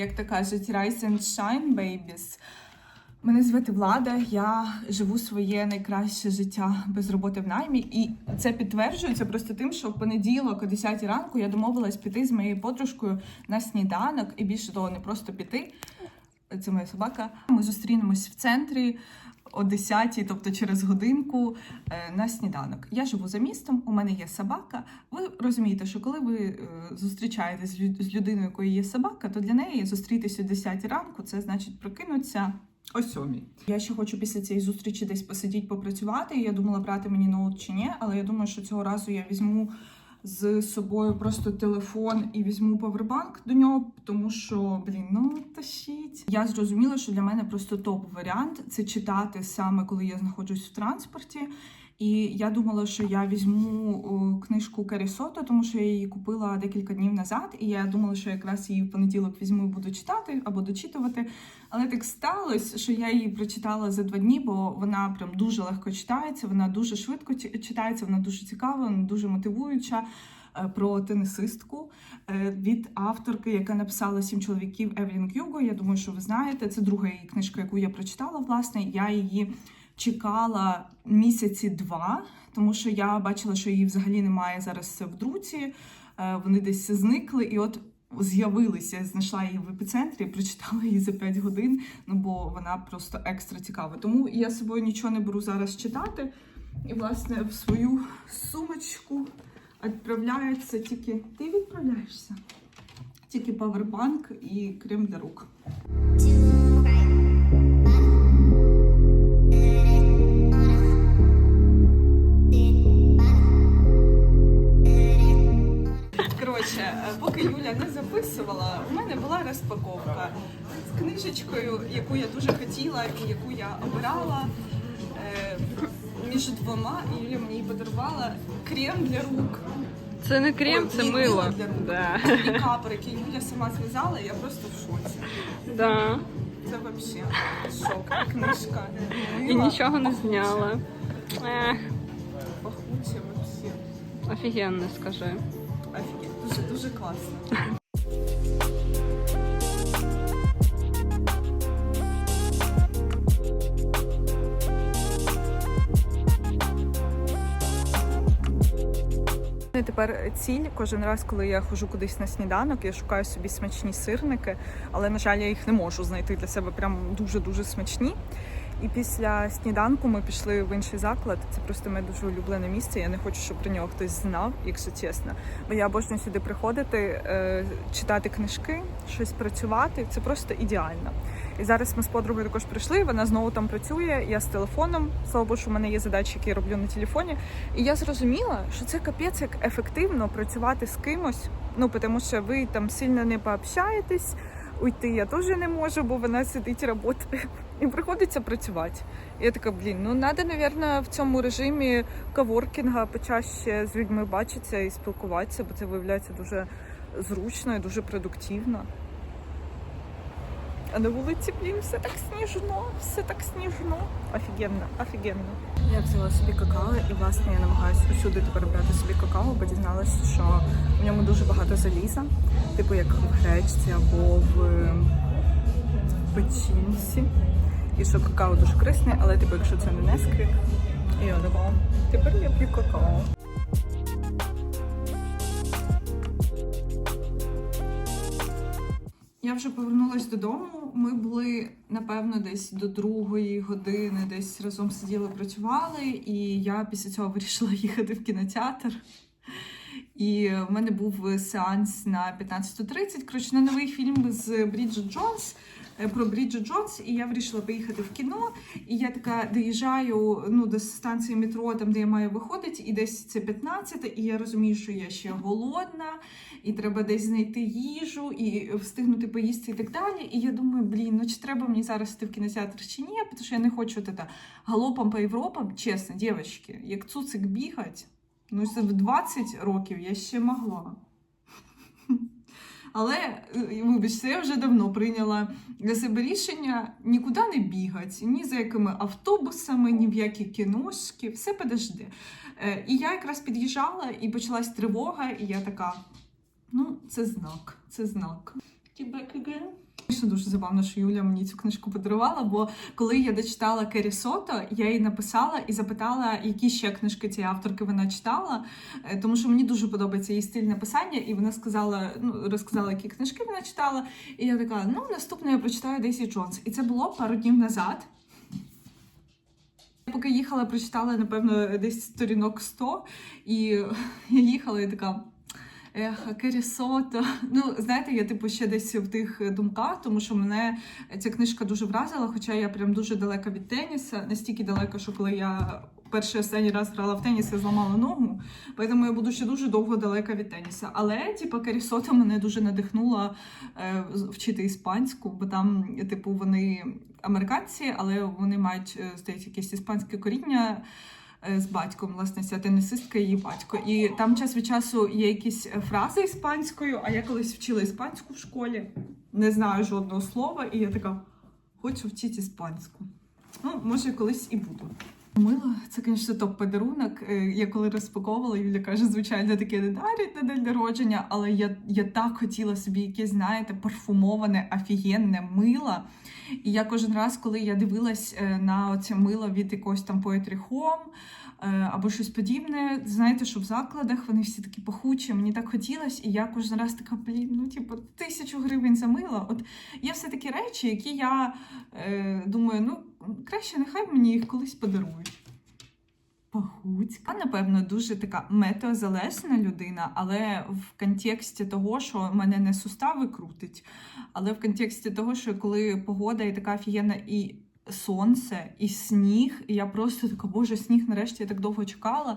як то кажуть, rise and shine, babies. Мене звати Влада, я живу своє найкраще життя без роботи в наймі, і це підтверджується просто тим, що в понеділок о 10 ранку я домовилась піти з моєю подружкою на сніданок, і більше того, не просто піти. Це моя собака. Ми зустрінемось в центрі о 10, тобто через годинку е, на сніданок. Я живу за містом, у мене є собака. Ви розумієте, що коли ви е, зустрічаєтесь з лю- з людиною, якої є собака, то для неї зустрітися о 10 ранку це значить прокинутися о 7. Я ще хочу після цієї зустрічі десь посидіти, попрацювати. Я думала брати мені ноут чи ні, але я думаю, що цього разу я візьму з собою просто телефон і візьму павербанк до нього, тому що, блін, ну тащіть. Я зрозуміла, що для мене просто топ варіант це читати саме коли я знаходжусь в транспорті. І я думала, що я візьму книжку Керрі Сото, тому що я її купила декілька днів назад, і я думала, що якраз її в понеділок візьму і буду читати або дочитувати. Але так сталося, що я її прочитала за два дні, бо вона прям дуже легко читається, вона дуже швидко чи- читається, вона дуже цікава, вона дуже мотивуюча. е, Про тенісистку е, від авторки, яка написала сім чоловіків Евелін Кюго. Я думаю, що ви знаєте. Це друга її книжка, яку я прочитала. Власне, я її чекала місяці два, тому що я бачила, що її взагалі немає зараз в друці. Е, Вони десь зникли, і от з'явилися. Знайшла її в епіцентрі, прочитала її за 5 годин. Ну бо вона просто екстра цікава. Тому я з собою нічого не беру зараз читати. І, власне, в свою сумочку відправляється тільки. Ти відправляєшся? Тільки павербанк і крем для рук. Крем для рук. Це не крем, це ні, мило. для рук. Да. І капор, який Юля сама зв'язала, я просто в шоці. Да. Це взагалі шок. Книжка. І нічого не зняла. Ех, Пахуче взагалі. офігенно, скажи. Офігеть, дуже дуже класно. Мене Тепер ціль кожен раз, коли я ходжу кудись на сніданок, я шукаю собі смачні сирники, але на жаль, я їх не можу знайти для себе прям дуже дуже смачні. І після сніданку ми пішли в інший заклад. Це просто моє дуже улюблене місце. Я не хочу, щоб про нього хтось знав, якщо чесно. Бо я обожнюю сюди приходити, е, читати книжки, щось працювати. Це просто ідеально. І зараз ми з подругою також прийшли. Вона знову там працює. Я з телефоном. Слава Богу, що в мене є задачі, які я роблю на телефоні. І я зрозуміла, що це капець як ефективно працювати з кимось. Ну тому що ви там сильно не пообщаєтесь. Уйти я теж не можу, бо вона сидить працює. І приходиться працювати. І я така, блін, ну треба, мабуть, в цьому режимі каворкінга почаще з людьми бачитися і спілкуватися, бо це виявляється дуже зручно і дуже продуктивно. А на вулиці, блін, все так сніжно, все так сніжно. Офігенно, офігенно. Я взяла собі какао, і власне я намагаюся усюди тепер брати собі какао, бо дізналася, що в ньому дуже багато заліза, типу як в гречці або в печінці. І що какао дуже корисне, але типу, якщо це не несквік, і я така, тепер я п'ю какао. Вже повернулася додому. Ми були напевно десь до другої години, десь разом сиділи, працювали, і я після цього вирішила їхати в кінотеатр. І в мене був сеанс на 15.30. Коротше, на новий фільм з Бріджит Джонс про Бріджит Джонс. І я вирішила поїхати в кіно. І я така доїжджаю ну, до станції метро, там де я маю виходити, і десь це 15, і я розумію, що я ще голодна, і треба десь знайти їжу, і встигнути поїсти і так далі. І я думаю, блін, ну чи треба мені зараз йти в кінотеатр чи ні, тому що я не хочу это галопом по Європам. Чесно, дівчатки, як цуцик бігать. Ну, в 20 років я ще могла. Але, е, вибачте, я вже давно прийняла для себе рішення нікуди не бігати, ні за якими автобусами, ні в які кіношки, все подожди. Е, І я якраз під'їжджала, і почалась тривога, і я така: ну, це знак, це знак. Again. Звісно, дуже забавно, що Юля мені цю книжку подарувала, бо коли я дочитала Кері Сото, я їй написала і запитала, які ще книжки цієї авторки вона читала, е, тому що мені дуже подобається її стиль написання, і вона сказала, ну розказала, які книжки вона читала. І я така: ну наступне я прочитаю Дейсі Джонс. І це було пару днів назад. Я Поки їхала, прочитала, напевно, десь сторінок 100, і я їхала і така. Ех, Кері Сото. Ну, знаєте, я типу ще десь в тих думках, тому що мене ця книжка дуже вразила, хоча я прям дуже далека від теніса, настільки далека, що коли я перший останній раз грала в теніс, я зламала ногу. Тому я буду ще дуже довго далека від теніса. Але, типу, Кері Сото мене дуже надихнула е, вчити іспанську, бо там, типу, вони американці, але вони мають, е, здається, якесь іспанське коріння е, з батьком, власне, тенісистка і її батько. І там час від часу є якісь е, фрази іспанською, а я колись вчила іспанську в школі, не знаю жодного слова, і я така хочу вчити іспанську. Ну, може, колись і буду. Мило, це, звісно, топ-подарунок. Е, Я коли розпаковувала, Юля каже, звичайно, таке не дарять на день народження, але я, я так хотіла собі якесь, знаєте, парфумоване, офігенне мило. І я кожен раз, коли я дивилась е, на оце мило від якогось там Poetry Home е, або щось подібне, знаєте, що в закладах вони всі такі пахучі, мені так хотілося, і я кожен раз така, блін, ну типу, тисячу гривень за мило. От є все такі речі, які я е, думаю, ну краще нехай мені їх колись подарують. Пахуцька, напевно, дуже така метеозалежна людина, але в контексті того, що мене не сустави крутить, але в контексті того, що коли погода і така офігенна і сонце, і сніг, і я просто така, боже, сніг нарешті я так довго чекала.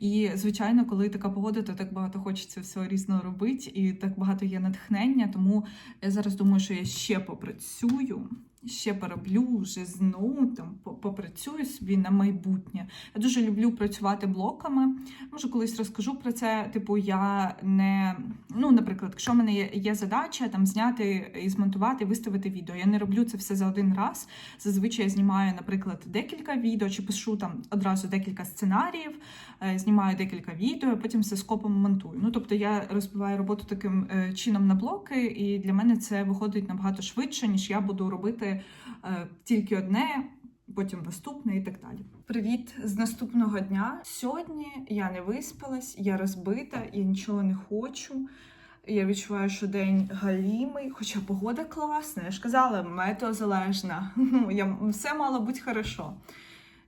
І, звичайно, коли така погода, то так багато хочеться всього різного робити, і так багато є натхнення. Тому я зараз думаю, що я ще попрацюю. Ще пороблю вже знову там попрацюю собі на майбутнє. Я дуже люблю працювати блоками. Може, колись розкажу про це. Типу, я не ну, наприклад, якщо в мене є, є задача там зняти і змонтувати, виставити відео. Я не роблю це все за один раз. Зазвичай я знімаю, наприклад, декілька відео, чи пишу там одразу декілька сценаріїв, е, знімаю декілька відео, потім все скопом монтую. Ну тобто я розбиваю роботу таким е, чином на блоки, і для мене це виходить набагато швидше, ніж я буду робити е, тільки одне. Потім наступне і так далі. Привіт з наступного дня. Сьогодні я не виспалась, я розбита, я нічого не хочу. Я відчуваю, що день галімий, хоча погода класна. Я ж казала, метеозалежна. Ну, я, все мало бути хорошо.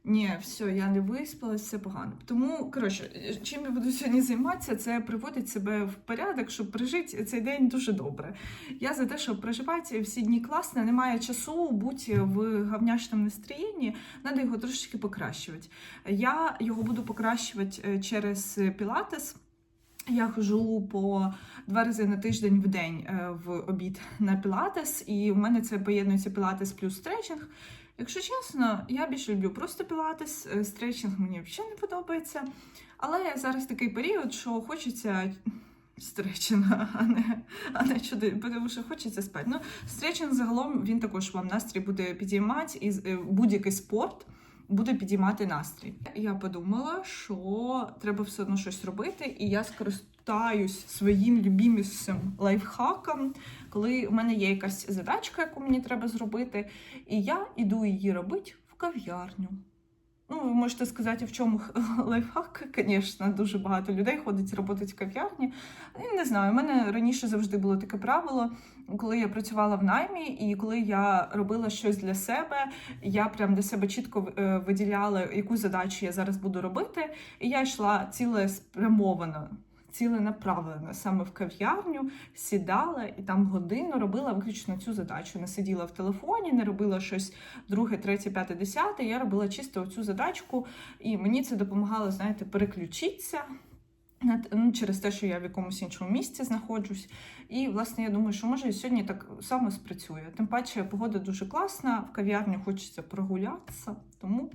Ні, все, я не виспалась, все погано. Тому, коротше, чим я буду сьогодні займатися, це приводить себе в порядок, щоб прожити цей день дуже добре. Я за те, щоб проживати всі дні класно, немає часу бути в говняшному настроєнні, треба його трошечки покращувати. Я його буду покращувати е, через пілатес. Я хожу по два рази на тиждень в день е, в обід на пілатес, і в мене це поєднується пілатес плюс стретчинг. Якщо чесно, я більше люблю просто пілатес, е, мені взагалі не подобається. Але зараз такий період, що хочеться стретчинга, а не, а не чуди, тому що хочеться спати. Ну, стретчинг загалом він також вам настрій буде підіймати, і е, будь-який спорт буде підіймати настрій. Я подумала, що треба все одно щось робити, і я скористаюсь своїм любімісом лайфхаком, коли в мене є якась задачка, яку мені треба зробити, і я іду її робити в кав'ярню. Ну, ви можете сказати, в чому лайфхак, звісно, дуже багато людей ходить роботи в кав'ярні. Не знаю, у мене раніше завжди було таке правило, коли я працювала в наймі, і коли я робила щось для себе, я прям для себе чітко е, виділяла, яку задачу я зараз буду робити, і я йшла цілеспрямовано. Ціленаправлено саме в кав'ярню, сідала і там годину робила виключно цю задачу. Не сиділа в телефоні, не робила щось друге, третє, п'яте, десяте. Я робила чисто цю задачку, і мені це допомагало, знаєте, переключитися ну, через те, що я в якомусь іншому місці знаходжусь. І, власне, я думаю, що може і сьогодні так само спрацює. Тим паче, погода дуже класна, в кав'ярню хочеться прогулятися, тому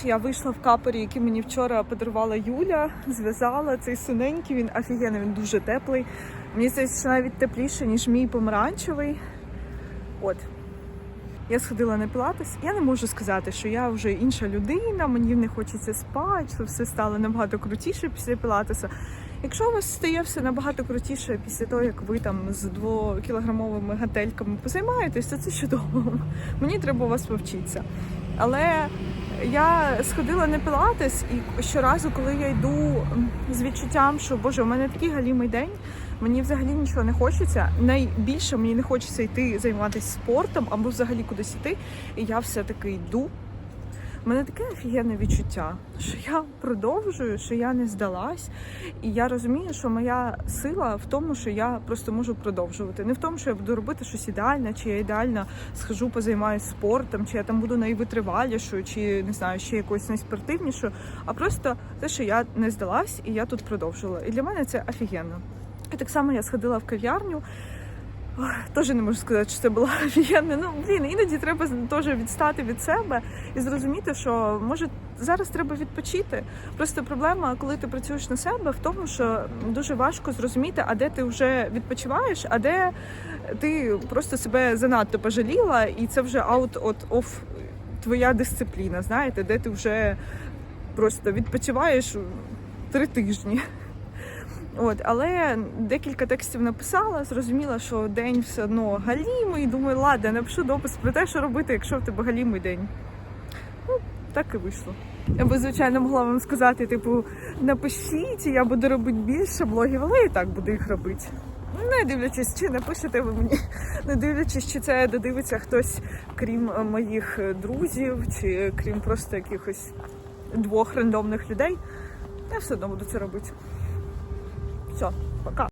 Речі, Я вийшла в капорі, який мені вчора подарувала Юля, зв'язала цей синенький, він офігенний, він дуже теплий. Мені здається, навіть тепліше, ніж мій помаранчевий. От. Я сходила на пілатес. Я не можу сказати, що я вже інша людина, мені не хочеться спати, що все стало набагато крутіше після пілатеса. Якщо у вас стає все набагато крутіше після того, як ви там з двокілограмовими гантельками позаймаєтесь, то це чудово. Мені треба у вас повчитися. Але я сходила на пілатес, і щоразу, коли я йду з відчуттям, що Боже, у мене такий галімий день, мені взагалі нічого не хочеться. Найбільше мені не хочеться йти займатися спортом або взагалі кудись йти. І я все-таки йду. У мене таке офігенне відчуття, що я продовжую, що я не здалась, і я розумію, що моя сила в тому, що я просто можу продовжувати. Не в тому, що я буду робити щось ідеальне, чи я ідеально схожу, позаймаюся спортом, чи я там буду найвитривалішою, чи не знаю, ще якоюсь найспортивнішою, а просто те, що я не здалась, і я тут продовжила. І для мене це офігенно. І так само я сходила в кав'ярню. Теж не можу сказати, що це було офігенно. Ну блін, іноді треба теж відстати від себе і зрозуміти, що може зараз треба відпочити. Просто проблема, коли ти працюєш на себе, в тому, що дуже важко зрозуміти, а де ти вже відпочиваєш, а де ти просто себе занадто пожаліла, і це вже out от of твоя дисципліна. Знаєте, де ти вже просто відпочиваєш три тижні. От, але декілька текстів написала, зрозуміла, що день все одно галімий. Думаю, ладно, напишу допис про те, що робити, якщо в тебе галімий день. Ну, так і вийшло. Я би, звичайно, могла вам сказати, типу, напишіть, я буду робити більше блогів, але і так буду їх робити. Не дивлячись, чи напишете ви мені, не дивлячись, чи це додивиться хтось, крім е, моїх е, друзів, чи крім просто якихось двох рандомних людей. Я все одно буду це робити. Все, пока.